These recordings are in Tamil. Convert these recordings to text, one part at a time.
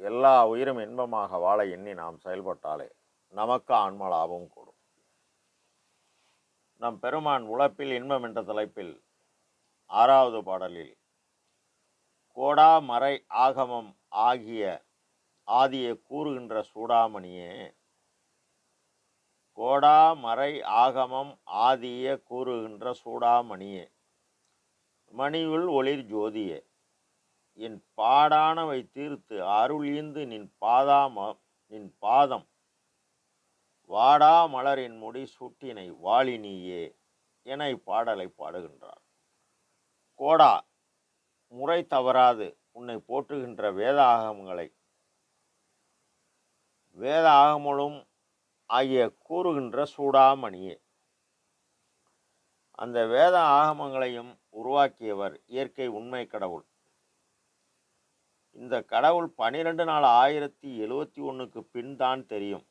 எல்லா உயிரும் இன்பமாக வாழ எண்ணி நாம் செயல்பட்டாலே நமக்கு ஆன்ம லாபம் கூடும். நம் பெருமான் உழப்பில் இன்பம் என்ற தலைப்பில் ஆறாவது பாடலில் கோடா மறை ஆகமம் ஆகிய ஆதியை கூறுகின்ற சூடாமணியே கோடா மறை ஆகமம் ஆதிய கூறுகின்ற சூடாமணியே மணியுள் ஒளிர் ஜோதியே என் பாடானவை தீர்த்து அருளீந்து நின் பாதாம நின் பாதம். வாடா மலரின் முடி சூட்டினை வாளினியே என இப்பாடலை பாடுகின்றார் கோடா முறை தவறாது உன்னை போற்றுகின்ற வேத ஆகமங்களை வேத ஆகமலும் ஆகிய கூறுகின்ற சூடாமணியே. அந்த வேத ஆகமங்களையும் உருவாக்கியவர் இயற்கை உண்மை கடவுள். இந்த கடவுள் பனிரெண்டு நாள் ஆயிரத்தி எழுவத்தி ஒன்றுக்கு பின் தான் தெரியும்.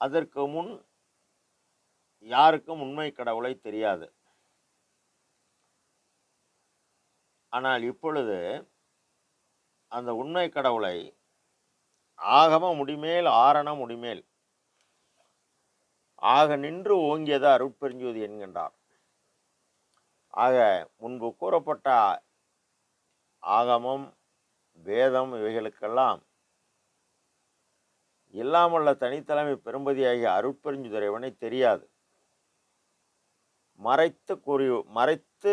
அதற்கு முன் யாருக்கும் உண்மை கடவுளை தெரியாது. ஆனால் இப்பொழுது அந்த உண்மை கடவுளை ஆகம முடிமேல் ஆரண முடிமேல் ஆக நின்று ஓங்கியது அருட்பெருஞ்சோதி என்கின்றார். ஆக முன்பு கூறப்பட்ட ஆகமம் வேதம் இவைகளுக்கெல்லாம் இல்லாமல்ல தனித்தலைமை பெரும்பதியாகிய அருட்பெருஞ்சுதிரைவனை தெரியாது. மறைத்து கூறி மறைத்து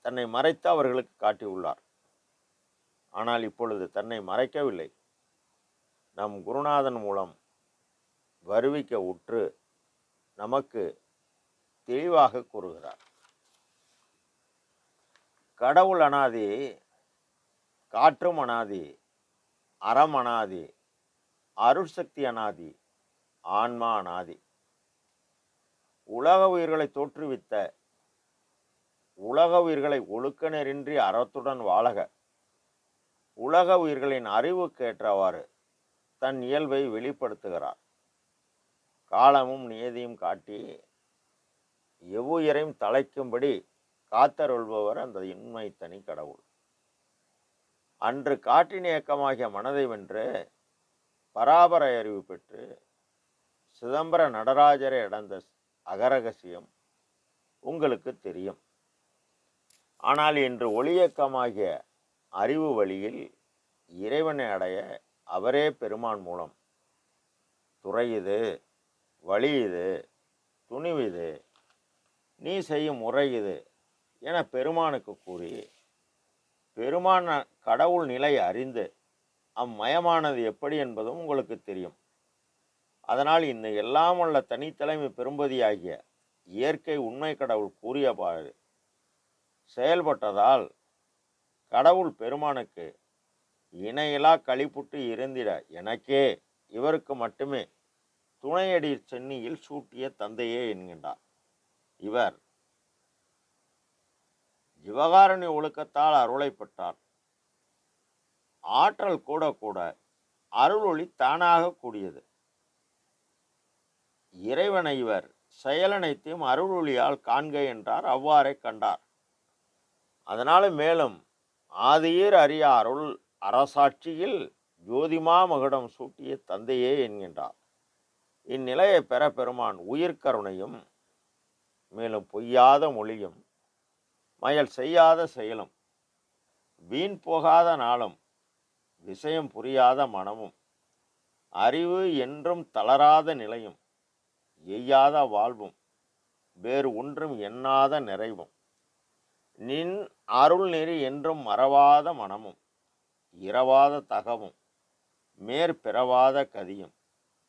தன்னை மறைத்து அவர்களுக்கு காட்டியுள்ளார். ஆனால் இப்பொழுது தன்னை மறைக்கவில்லை. நம் குருநாதன் மூலம் வருவிக்க உற்று நமக்கு தெளிவாக கூறுகிறார். கடவுள் அனாதி காற்றும் அனாதி அறம் அனாதி அருட்சக்தி அனாதி ஆன்மா அனாதி. உலக உயிர்களை தோற்றுவித்த உலக உயிர்களை ஒழுக்க நெறின்றி அறத்துடன் வாழக. உலக உயிர்களின் அறிவுக்கேற்றவாறு தன் இயல்பை வெளிப்படுத்துகிறார். காலமும் நியதியும் காட்டி எவ்வுயிரையும் தலைக்கும்படி காத்தருள்பவர் அந்த இன்மை தனி கடவுள். அன்று காற்றின் இயக்கமாகிய மனதை வென்று பராபர அறிவு பெற்று சிதம்பர நடராஜரை அடைந்த அகரகசியம் உங்களுக்கு தெரியும். ஆனால் இன்று ஒளியக்கமாகிய அறிவு வழியில் இறைவனை அடைய அவரே பெருமான் மூலம். துறை இது வழி இது துணிவு இது நீ செய்யும் முறை இது என பெருமானுக்கு கூறி பெருமான கடவுள் நிலை அறிந்து அம்மயமானது எப்படி என்பதும் உங்களுக்கு தெரியும். அதனால் இந்த எல்லாம் உள்ள தனித்தலைமை பெரும்பதியாகிய இயற்கை உண்மை கடவுள் கூறியவாறு செயல்பட்டதால் கடவுள் பெருமானுக்கு இணையிலா களிப்புட்டு இருந்திட எனக்கே இவருக்கு மட்டுமே துணையடி சென்னியில் சூட்டிய தந்தையே என்கின்றார். இவர் ஜிவகாரணி ஒழுக்கத்தால் அருளை பெற்றார் ஆற்றல் கூட கூட அருளொளி தானாக கூடியது. இறைவனை இவர் செயலனைத்தையும் அருளொளியால் காண்க என்றார். அவ்வாறே கண்டார். அதனால் மேலும் ஆதியர் அறிய அருள் அரசாட்சியில் ஜோதிமா மகுடம் சூட்டிய தந்தையே என்கின்றார். இந்நிலையை பெற பெருமான் உயிர்கருணையும் மேலும் பொய்யாத மொழியும் மயல் செய்யாத செயலும் வீண் போகாத நாளும் விஷயம் புரியாத மனமும் அறிவு என்றும் தளராத நிலையும் எய்யாத வாழ்வும் வேறு ஒன்றும் எண்ணாத நிறைவும் நின் அருள் நெறி என்றும் மறவாத மனமும் இரவாத தகவும் மேற்பிறவாத கதியும்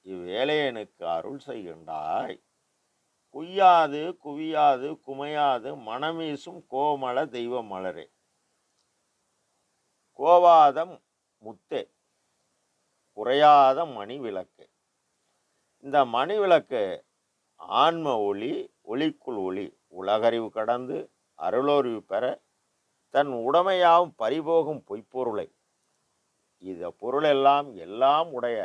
இவ்வேளையனுக்கு அருள் செய்கின்றாய். குய்யாது குவியாது குமையாது மனமீசும் கோமள தெய்வ மலரே கோவாதம் முத்தே குறையாத மணி விளக்கு இந்த மணி விளக்கு ஆன்ம ஒளி ஒளிக்குள் ஒளி உலகறிவு கடந்து அருளோறிவு பெற தன் உடமையாவும் பறிபோகும் பொய்ப்பொருளை. இந்த பொருளெல்லாம் எல்லாம் உடைய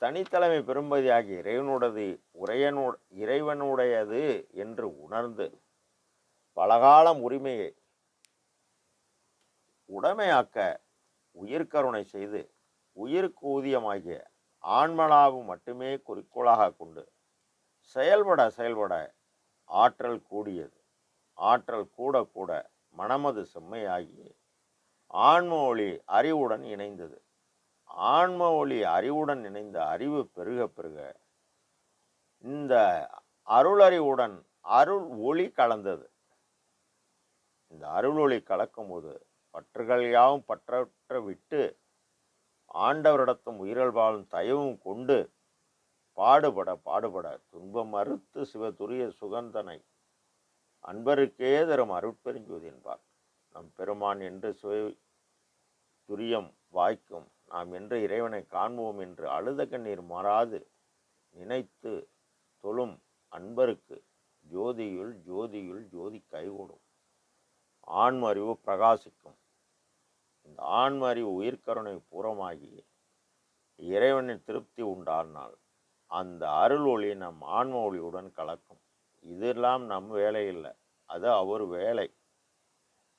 தனித்தலைமை பெரும்பதியாகி இறைவனுடையது உரையனு இறைவனுடையது என்று உணர்ந்து பலகாலம் உரிமையை உடைமையாக்க உயிர்கருணை செய்து உயிருக்கு ஊதியமாகிய ஆன்மலாவு மட்டுமே குறிக்கோளாக கொண்டு செயல்பட செயல்பட ஆற்றல் கூடியது. ஆற்றல் கூட கூட மனமது செம்மையாகி ஆன்ம ஒளி அறிவுடன் இணைந்தது. ஆன்ம ஒளி அறிவுடன் இணைந்த அறிவு பெருக பெருக இந்த அருளறிவுடன் அருள் ஒளி கலந்தது. இந்த அருள் ஒளி கலக்கும்போது பற்றுகள் யாவும் பற்றற்ற விட்டு ஆண்டவரிடத்தும் உயிரல் வாழும் தயவும் கொண்டு பாடுபட பாடுபட துன்பம் மறுத்து சிவதுரிய சுகந்தனை அன்பருக்கே தரும் அருட்பெருஞ்சுவது என்பார். நம் பெருமான் என்று சுய துரியம் வாய்க்கும் நாம் என்று இறைவனை காண்போம் என்று அழுத கண்ணீர் மாறாது. நினைத்து தொழும் அன்பருக்கு ஜோதியுள் ஜோதியுள் ஜோதி கைகூடும். ஆன்ம பிரகாசிக்கும். இந்த ஆன்ம அறிவு உயிர்கருணை பூரமாகி இறைவனின் திருப்தி உண்டானால் அந்த அருள் ஒளி நம் ஆன்ம ஒளியுடன் கலக்கும். இதெல்லாம் நம் வேலை இல்லை அது அவர் வேலை.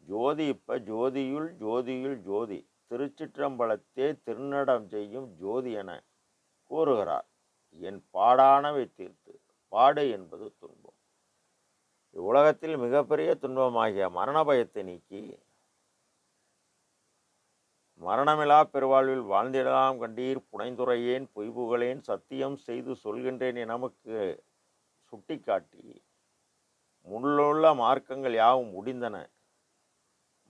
ஜோதி இப்போ ஜோதியுள் ஜோதியுள் ஜோதி. திருச்சிற்றம்பலத்தே திருநடம் செய்யும் ஜோதி என கூறுகிறார். என் பாடானவை தீர்த்து பாடு என்பது துன்பம். இவ்வுலகத்தில் மிகப்பெரிய துன்பமாகிய மரண பயத்தை நீக்கி மரணமிலா பெருவாழ்வில் வாழ்ந்திடலாம் கண்டீர். புனைந்துரையேன் பொய்புகளேன் சத்தியம் செய்து சொல்கின்றேன் நமக்கு சுட்டிக்காட்டி முள்ளுள்ள மார்க்கங்கள் யாவும் முடிந்தன.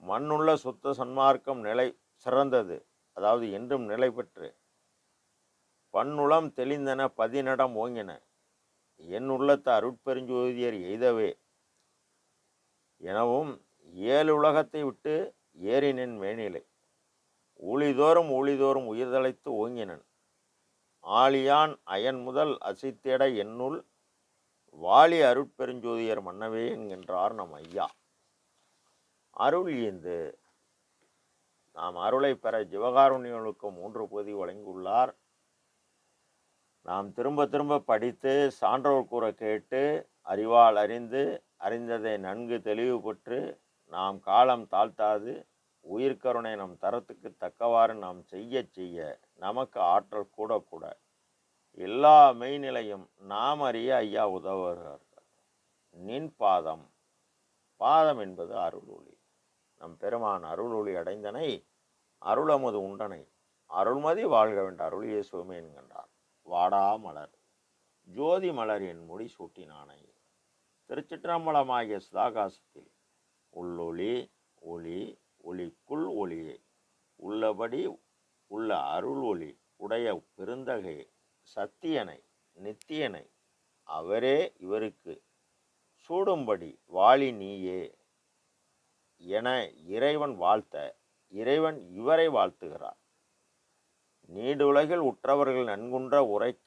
மண்ணுள்ள சுத்த சன்மார்க்கம் நிலை சிறந்தது. அதாவது என்றும் நிலை பெற்று. பன்னுளம் தெளிந்தன பதினடம் ஓங்கின. என் உள்ளத்த அருட்பெருஞ்சோதியர் எய்தவே. எனவும் ஏழு உலகத்தை விட்டு ஏறினேன் மேனிலை. ஊழிதோறும் ஒளிதோறும் உயிர்தழைத்து ஓங்கினன். ஆழியான் அயன் முதல் அசித்தேட என்னுள் வாலி அருட்பெருஞ்சோதியர் மன்னவே என்கின்றார் நம் ஐயா. அருள் ஈந்து நாம் அருளை பெற ஜிவகாருண்யங்களுக்கு மூன்று பொதி வழங்கியுள்ளார். நாம் திரும்ப திரும்ப படித்து சான்றோர் கூற கேட்டு அறிவால் அறிந்து அறிந்ததை நன்கு தெளிவு பெற்று நாம் காலம் தாழ்த்தாது உயிர்கருணை நம் தரத்துக்கு தக்கவாறு நாம் செய்ய செய்ய நமக்கு ஆற்றல் கூட கூட. எல்லா மெய்நிலையும் நாம் அறிய ஐயா உதவுகிறார்கள். நின் பாதம். பாதம் என்பது அருள் ஒளி. நம் பெருமான் அருள் ஒளி அடைந்தனை அருளமது உண்டனை. அருள்மதி வாழ்க வேண்ட அருளியே சுவமே என்கின்றார். வாடா மலர். ஜோதி மலர் என் முடி சூட்டினானை. திருச்சிற்றம்பலமாகிய சிதாகாசத்தில் உள்ளொளி ஒளி ஒளிக்குள் ஒளியே. உள்ளபடி உள்ள அருள் ஒளி உடைய பெருந்தகை சத்தியனை நித்தியனை அவரே இவருக்கு சூடும்படி வாளி நீயே. என இறைவன் வாழ்த்த இறைவன் இவரை வாழ்த்துகிறார். நீடு உலகில் உற்றவர்கள் நன்குன்ற உரை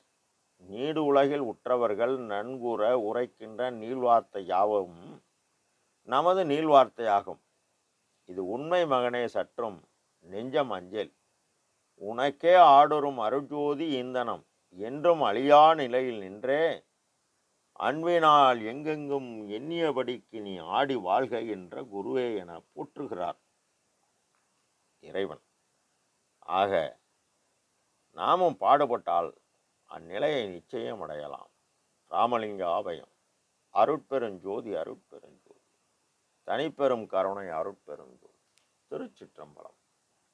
நீடு உலகில் உற்றவர்கள் நன்குற உரைக்கின்ற நீள்வார்த்தை யாவும் நமது நீள்வார்த்தையாகும். இது உண்மை மகனே சற்றும் நெஞ்சம் அஞ்சல். உனக்கே ஆடொரும் அருஜோதி இந்தனம் என்றும் அழியா நிலையில் நின்றே அன்பினால் எங்கெங்கும் எண்ணியபடிக்கு நீ ஆடி வாழ்க என்ற குருவே என போற்றுகிறார் இறைவன். ஆக நாமும் பாடுபட்டால் அந்நிலையை நிச்சயம் அடையலாம். ராமலிங்க ஆபயம். அருட்பெருஞ்சோதி அருட்பெருஞ்சோதி தனிப்பெரும் கருணை அருட்பெருஞ்சோதி திருச்சிற்றம்பலம்.